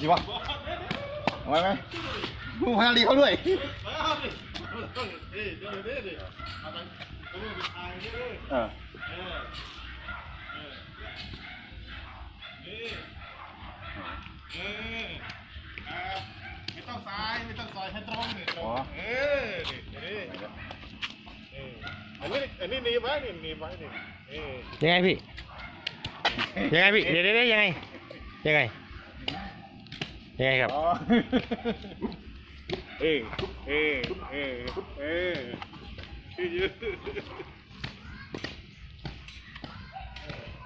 ดีวะเอาไว้ไหมมึงพาดีเขาด้วยเออไม่ต้องซ้ายไม่ต้องซอยให้ตรงนี่ตรงเออนี่นี่อันนี้อันนี้หนีไว้นี่หนีไว้นี่ยังไงพี่ยังไงพี่เดี๋ยวเดี๋ยวยังไงยังไง ยังไงครับอ๋อเออเออเออเออชื่อยืด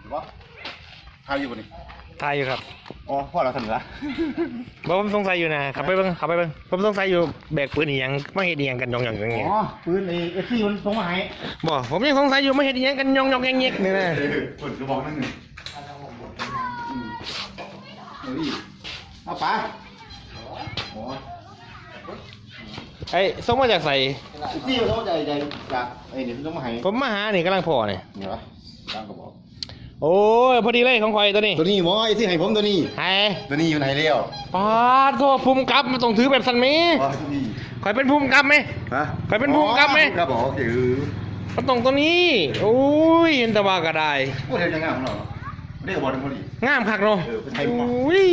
ดีวะทายอยู่บนนี้ทายอยู่ครับอ๋อพ่อเราทำเหรอบอกผมสงสัยอยู่นะขับไปเบิ้งขับไปเบิ้งผมสงสัยอยู่แบกปืนอีหยังไม่เห็นอีหยังกันยองยองอย่างอ๋เงี้ยอปืนไอ้เอฟซีมันส่งมาให้บอกผมยังสงสัยอยู่ไม่เห็นอีหยังกันยองยองแยงเงี้ยนี่นะปืนกระบอกนั่นหนึ่งเฮ้ย เอาไปอ๋อไอ้ส่งมาจากใส่เอฟซีมันส่งมาใจใจจากไอ้เนี่ยมันส่งมาให้ผมมาหานี่กำลังพอเนี่ยเนี่ยวะตั้งกระบอกโอ้ยพอดีเลยของคอยตัวนี้ ตัวนี้หมอไอ้ที่ให้ผมตัวนี้ไอ้ตัวนี้อยู่ไหนเลี้ยวปาดโทษภูมิกับมันต้องถือแบบสันมีอ๋อตัวนี้คอยเป็นภูมิกับไหมฮะใครเป็นผู้กำกับไหมครับบอกคือมันต้องตัวนี้โอ้ยเห็นแตะวาก็ได้พูดเรื่องยังไงของเราเรียกบอลพอดีงามคักเนาะเออเป็นไทยหมอโอ้ย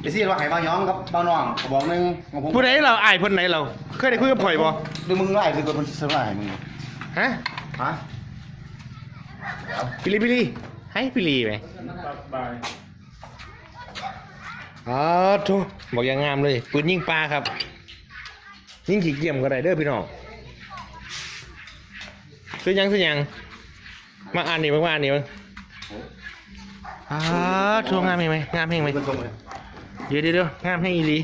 ไอ้ที่ว่าให้บางย้องกับบ้านน้องกระบอกหนึงของผมผู้ใดเราอายเพิ่นไหนเราเคยได้คุยกับข่อยบ่ดูมึงไล่คือคนสลายมึงฮะฮะเดี๋ยวปิลีปิลีให้ปิลีไหมบายอ๋อโธ่บอกอย่างงามเลยปืนยิงปลาครับ ยิงขี้เกียจก็ได้เด้อพี่น้องซื้อยังซื้อยังมาอ่านนี่มาอ่านนี่มั้งอ๋อโช่วงงามเห็นไหมงามเห็นไหม เป็นทรงเลยเดี๋ยวเดี๋ยวเดี๋ยวงามให้อีหลี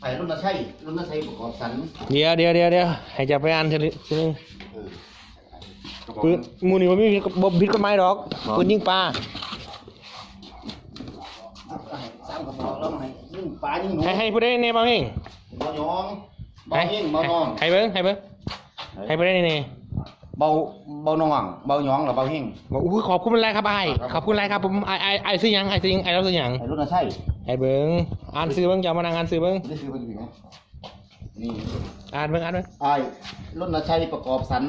ไอ้รุ่นน่ะใช่รุ่นน่ะใช่ประกอบสันเดี๋ยวเดี๋ยวเดี๋ยวเดี๋ยวให้จะไปอ่านทีนึงทีนึงเออปืนหมูนี่มันไม่มีบ่ผิดกฎหมายดอกปืนยิงปลาสามกระบอกแล้วให้ยิ่งปลายิ่งหนูให้ให้ผู้ใดในบ้างเองเบาหยองเบาเฮงเบาน้องให้เบิ้งให้เบิ้งให้ผู้ใดในนี่ เบาเบาน้องเบาหยองหรือเบาเฮงบอกอุ้ยขอบคุณอะไรครับไอ้ายขอบคุณอะไรครับผมไอ้ไอ้ไอ้ซื้อหยังไอ้ซื้อหยังไอ้เราซื้อหยังไอ้รุ่นน่ะใช่ให้เบิ้งอ่านซื้อเบิ้งจะเอามานั่งอ่านซื้อเบิ้งได้ซื้อไปถึงไหมนี่อ่านเบิ้งอ่านเบิ้งไอ้รุ่นน่ะใช่ประกอบสัน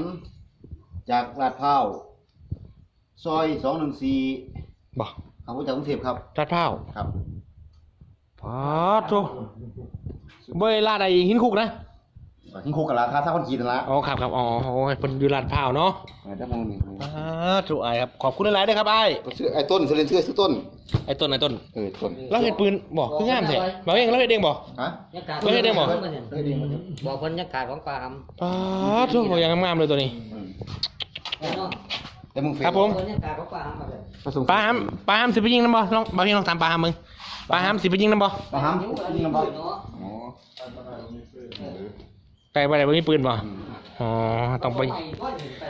จากลาดพร้าวซอยสองหนึ่งสี่บอกครับผมจากกรุงเทพครับรัดเผาครับพอดโตเบยลาดไอ้หินคุกนะ ทิ้งคุกกับราคาถ้าคนขีดนั่นละอ๋อครับครับอ๋อโอ้ยเพิ่นอยู่ลาดเผาเนาะได้มองหนึ่งอ่าถูกไอ้ายครับขอบคุณหลายๆด้วยครับไอ้ายชื่อไอ้ต้นเซเลนเชื่อชื่อต้นไอ้ต้นไอ้ต้นเออต้นเราเห็นปืนบอกคืองามแท้บอกเองเราเห็นเองบอก ฮะยักษ์กาไม่ได้บอกบอกคนยักษ์กาของปลาคอ๋อถูกบอกอย่างงามๆเลยตัวนี้ อืมำแล้วเนาะแต่มึงเฟครับผมคนยักษ์กาของปลาคำแบบผสมปลาห้ามปลาห้ามสิไปยิงน้ำบ่ลองบ่าวเฮงลองตามปลาห้ามมึงปลาห้ามสิไปยิงน้ำบ่ปลาห้ามยุ่งอะไรยิงเนาลำบากะอ๋อ ไก่บ่ได้บ่มีปืนบ่อืมอ๋อต้องไป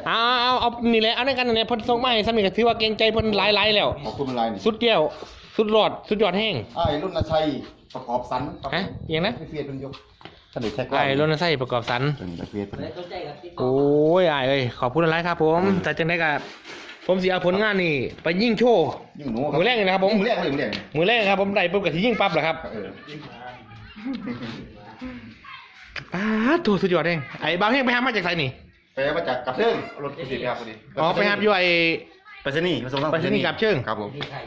เอาเอาเอาเอานี่แหละเอาในกันนี่แหละเพิ่นส่งมาให้ซ้ำนี่ก็ถือว่าเกรงใจเพิ่นหลายๆแล้ว ขอบคุณเป็นไรนี่สุดแก้วสุดรอดสุดยอดแห้งไอ้รุ่นนาชัยประกอบสันฮะอหย่างนะไม่เฟียดเป็นยกถ้าเด็กแท็กไอ้รถน้ำไส้ประกอบสัน เป็นเฟียดเป็นเลยสนใจกับที่โอ้ยไอ้เอ้ยขอบคุณหลายครับ ผมแต่จังได๋ก็ผมสิเอาผลงานนี่ ไปยิงโชว์ ยิ่งหนูมือแรกเลยนะครับผม มือแรกเลยมือแรกมือแรกครับผมได้ปุ๊บก็สิยิงปั๊บแหละครับ เออ ป้าดตัวสุดยอดเองไอ้บ่าวเฮงไปหามาจากไสนี่ไปมาจากกับเชิงรถพิเศษครับพอดีอ๋อไปหาอยู่ไอ้ ไปสนี่ไปส่งทางไปสนีย์กับเชิง ครับผมที่ไทย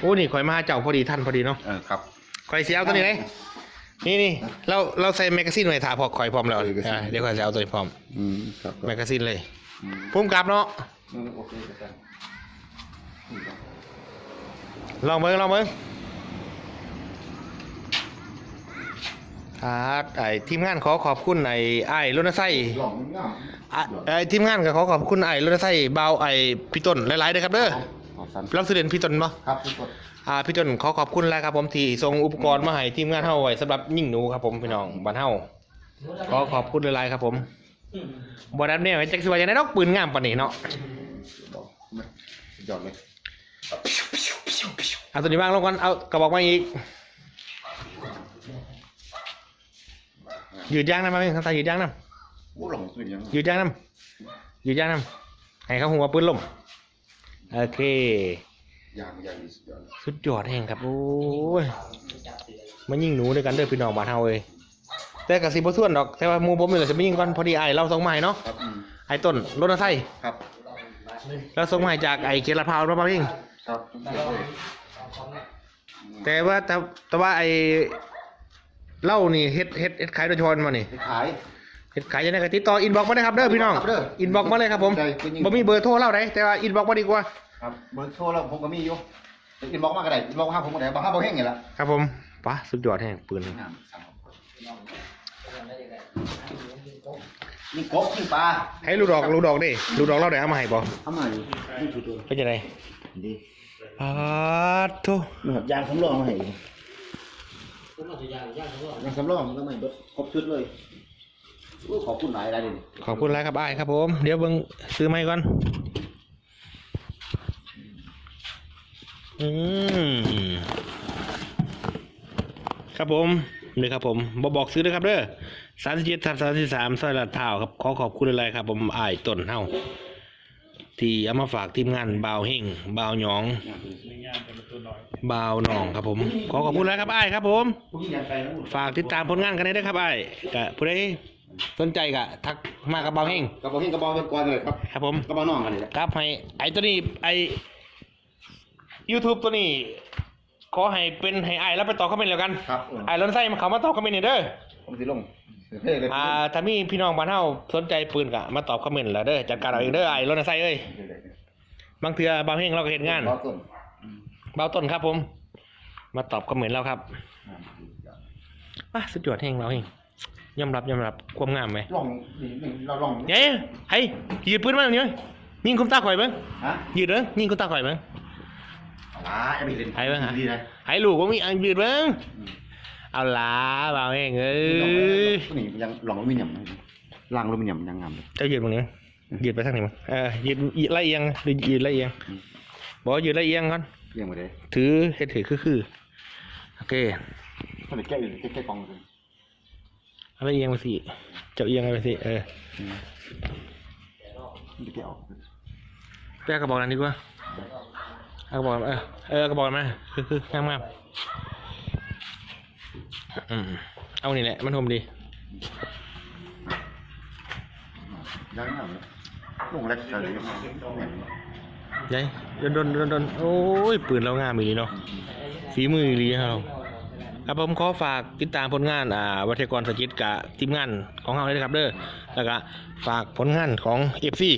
โอ้นี่ข่อยมาหาเจ้าพอดีท่านพอดีเนาะเออครับ ข่อยสิเอาตัวนี้เลยนี่นี่เราเราใส่แมกกาซีนไว้ถ่าพอข่อยพร้อมแล้วเออแมกกาซีนอ่าเดี๋ยวข่อยจะเอาตัวนี้พร้อมอืมครับแมกกาซีนเลยอืมพุ่มกลับเนาะเออโอเคครับลองเบิ้งลองเบิ้ง ครับไอ้ทีมงานขอขอบคุณไอ้ไอ้รถไส้หลองงามอะไอ้ทีมงานก็ขอขอบคุณไอ้รถไส้เบาไอ้พี่ต้นหลายๆเด้อครับเด้อขอบสันรับสุดเด่นพี่ต้นบ่ครับทุกคนอ่าพี่ต้นขอขอบคุณแล้วครับผมที่ส่งอุปกรณ์มาให้ทีมงานเฮาไว้สำหรับยิงหนูครับผมพี่น้องบ้านเฮาขอขอบคุณหลายๆครับผมบ่ได้เนี่ยจักสิว่าจังได๋ดอกปืนงามปานนี้เนาะบอกไม่สุดยอดเลยเอาตัวนี้วางลงก่อนเอากระบอกมาอีก ยืดยางนะมาเพิ่นทางใต้ยืดยางนะโอ้หลงขึ้นยังยืดยางน้ำยืดยางน้ำให้เขาหัวปืนลมโอเคอย่างอย่างนี้สุดยอดสุดยอดแห่งครับโอ้ยมายิงหนูด้วยกันเด้อพี่น้องบ้านเฮาเอ้ยแต่ก็สิบ่ส่วนดอกแต่ว่าหมู่ผมนี่แหละสิมายิงก่อนพอดีไอ้เราส่งมาให้เนาะครับอืมไอ้ต้นรถไซค์ครับเราส่งมาให้จากไอ้เกลาดพร้าวเรามาเองครับแต่ว่าแต่แต่ว่าไอ้ เหล้านี่เฮ็ดเฮ็ดเฮ็ดขายโดยเฉพาะมานี่ไปขาย เฮ็ดขายยังไงก็ติดต่ออินบ็อกมาได้ครับเด้อพี่น้องครับเด้ออินบ็อกมาเลยครับผมใจเป็นยังไงบ่มีเบอร์โทรเล่าได้แต่ว่าอินบ็อกมาดีกว่าครับเบอร์โทรแล้วผมก็มีอยู่อินบ็อกมาก็ได้อินบ็อกมาหาผมก็ได้บอกหาบ่แห้งนี่ล่ะครับผมปะสุดยอดแห่งปืนงามสามนี่กบนี่ปลาให้ลูกดอกลูกดอกดิลูกดอกเล่าได้เอามาให้บ่เอามาอยู่นี่คือตัวเป็นจังไดดีปาดโตมันแบบยางสำรองมาให้ อยู่คุณเอาตัวอย่างย่างเขาบอกยางสำรองมันก็ไม่เบิดครบชุดเลยอู้ขอบคุณหลายหลายเลยนี่ขอบคุณหลายครับอ้ายครับผม เดี๋ยวเบิ่งซื้อไม้ก่อน อืม ครับผมนี่ครับผมบอบอกซื้อด้วยครับเด้อสามสิบเจ็ดทับสามสิบสามซอยลาดพร้าวครับขอขอบคุณอะไรครับ ผมอ้ายต้นเฮาที่เอามาฝากทีมงานบ่าวเฮงบ่าวหยองในงานเป็นตัวน้อย บ่าวหนองครับผม ขอขอบคุณแล้วครับอ้ายครับผมพวกนี้ยังไกลนะฝากติดตามผลงานกันได้ด้วยครับไอ้กะผู้ใดสนใจกะทักมากับเบาเฮงกระบอกเฮงกระบอกเป็นกวนเลยครับครับผม กระบอกน้องกันนี่แหละครับให้ไอ้ตัวนี้ไอ้ YouTube ตัวนี้ ขอให้เป็นให้ไอ้แล้วไปตอบคอมเมนต์แล้วกันครับไอ้ล้นไส้มาเขามาตอบคอมเมนต์นี่เด้อ ผมสิลงเท่เลยอ่าถ้ามีพี่น้องบ้านเฮาสนใจปืนกะมาตอบคอมเมนต์แล้วเด้อจัดการเอาเองเด้อไอ้ล้นไส้เอ้ยบางเทื่อเบาเฮงเราก็เห็นงาน รอต้น เบาต้นครับผม มาตอบคอมเมนต์แล้วครับอะสุดยอดเฮงเราเฮงยอมรับยอมรับความงามไหมลองนี่นี่เราลองเฮ้ยเฮ้ยยืดปืนมาหน่อยยิงคุณตาข่อยเบ้างฮะยืดเบ้างยิงคุณตาข่อยเบ้างอ่าจะไปเล่นไปเบิ่งหาดีนะให้ลูกว่ามีอันยืดเบ้างเอาล่ะเบาเองเอ้ยนี่ยังลองอลูมิเนียมนะล่างอลูมิเนียมยังงามเลยเจ้ายืดตรงนี้ยืดไปทางไหนมั้งเออยืดยืดละเอียงหรือยืดละเอียงบอกว่ายืดละเอียงก่อน เอียงไปเลยถือเฮ็ดถือคือคือโอเคถ้าไปแก้อื่นแก้แก้กองเลยเอาละเอียงไปสิเจ้าเอียงไปสิเออมันจะแก้ออกแป้กระบอกนั้นดีกว่าเอากระบอกเออเออกระบอกมาคือคืองามงามอืมเอานี่แหละมันหอมดียังงามเลยลงแรกเลย ยัยโดนโดนโดนโอ้ย ปืนเรางามอีหลีเนาะฝีมืออีหลีเราครับผมขอฝากติดตามผลงานอ่าวัฒกรสจิตกับทีมงานของเราเลยนะครับเด้อแล้วก็ฝากผลงานของเอฟซี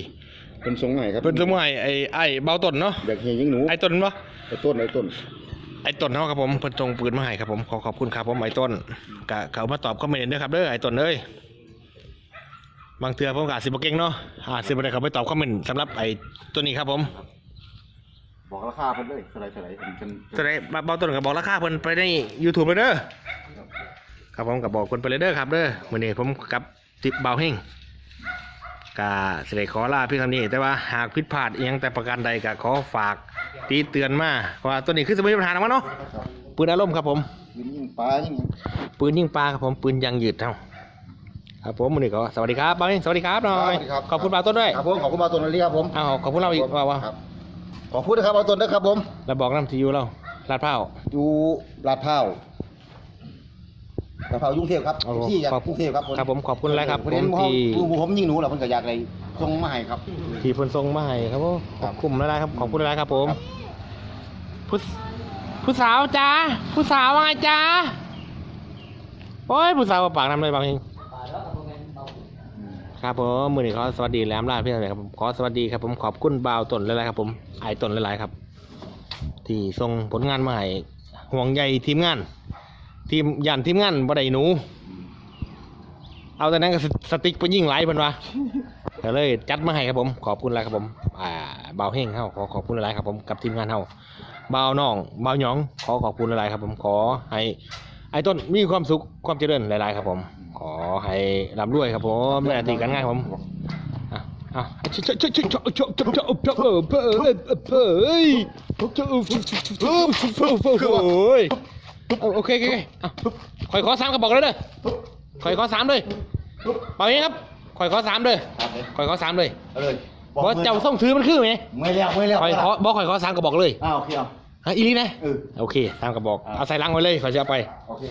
เป็นทรงไหนครับเป็นสมัยไอ้ไอ้เบาต้นเนาะอยากเห็นยิงหนูไอ้ต้นปะไอ้ต้นไอ้ต้น ไอ้ต้นเนาะครับผมเพิ่นส่งปืนมาให้ครับผมขอขอบคุณครับผมไอ้ต้นกะเขามาตอบคอมเมนต์ด้วยครับเด้อไอ้ต้นเอ้ย บางเทื่อผมก็อาจสิบ่เก่งเนาะอาจสิบ่ได้เขาไปตอบคอมเมนต์สำหรับไอ้ตัวนี้ครับผมบอกราคาเพิ่นเลยเท่าไหรเท่าไหรผมจนจะได้เบาต้นก็บอกราคาเพิ่นไปใน YouTube เลยเด้อครับผมก็บอกคนไปเลยเด้อครับเด้อมื้อนี้ผมกับทิปเบาเฮงก็สิได้ขอลาเพี่คำนี้ แต่ว่าหากผิดพลาดอีหยังแต่ประการใดก็ขอฝากตีเตือนมาว่าตัวนี้คือสมุนปัญหาหนักมั้งเนาะปืนอารมณ์ครับผม ยิงยิงปลายิงหยัง ปืนยิงปลาครับผมปืนยางยืดเท่า ครับผมมื้อนี้ก็สวัสดีครับเบาเฮงสวัสดีครับหน่อยขอบคุณเบาต้นด้วยครับผมขอบคุณมาต้นเลยครับผมอ้าวขอบคุณเราอีกว่าว่าครับขอบคุณนะครับมาต้นนะครับผมเราบอกน้ำที่อยู่เราลาดพร้าวอยู่ลาดพร้าวลาดพร้าวกรุงเทพครับโอ้โหที่จากขอบกรุงเทพครับครับผมขอบคุณแล้วครับผมผมที่ที่ผมยิงหนูแหละเพิ่นก็อยากอะไรส่งมาให้ครับที่เพิ่นส่งมาให้ครับผมคขรัอบบคุณหลายๆครับขอบคุณหลายๆครับผมครับผู้ผู้สาวจ้าผู้สาวว่าไงจ้าโอ้ยผู้สาวปากน้ำเลยบางที ป่าแล้วกับโมเมนต์เบา ครับผมมือนี้ขอสวัสดีแหลมลาพี่น้องครับผมขอสวัสดีครับผมขอบคุณบ่าวตนหลายๆครับผมไอ้ตนหลายๆครับ ที่ส่งผลงานมาให้ห่วงใยทีมงาน ทีมยันทีมงานบ่ได้หนู เอาแต่นั้นก็สติ๊กไปยิงไหลเพิ่นว่าก็เลยจัดมาให้ครับผมขอบคุณหลายครับผมอ่าบ่าวเฮงเฮาขอขอบคุณหลายครับผมกับทีมงานเฮาบ่าวน้องบ่าวหยองขอขอบคุณหลายครับผมขอให้ ไอ้ต้นมีความสุขความเจริญหลาย ๆ ครับผม ขอให้ร่ำรวยครับผมในหน้าที่การงานครับผมอะอะชชชชชชชชชเออเออเออเฮ้ยชเออเออโอเอโอเคโอเคโอเคอะคอยขอสามกระบอกเลยเด้อคอยขอสามเลยเปล่าเองครับคอยขอสามเลยครับเลยคอยขอสามเลยเอาเลยบอกเจ้าส่งถือมันคือไหมไม่แล้วไม่แล้วคอยขอบ่คอยขอสามกระบอกเลยอ้าวโอเคเอา ฮะอีนี่นะเออโอเคสามกระบอกอ่าเอาใส่ลังไว้เลยขอยจะเอาไป โอเค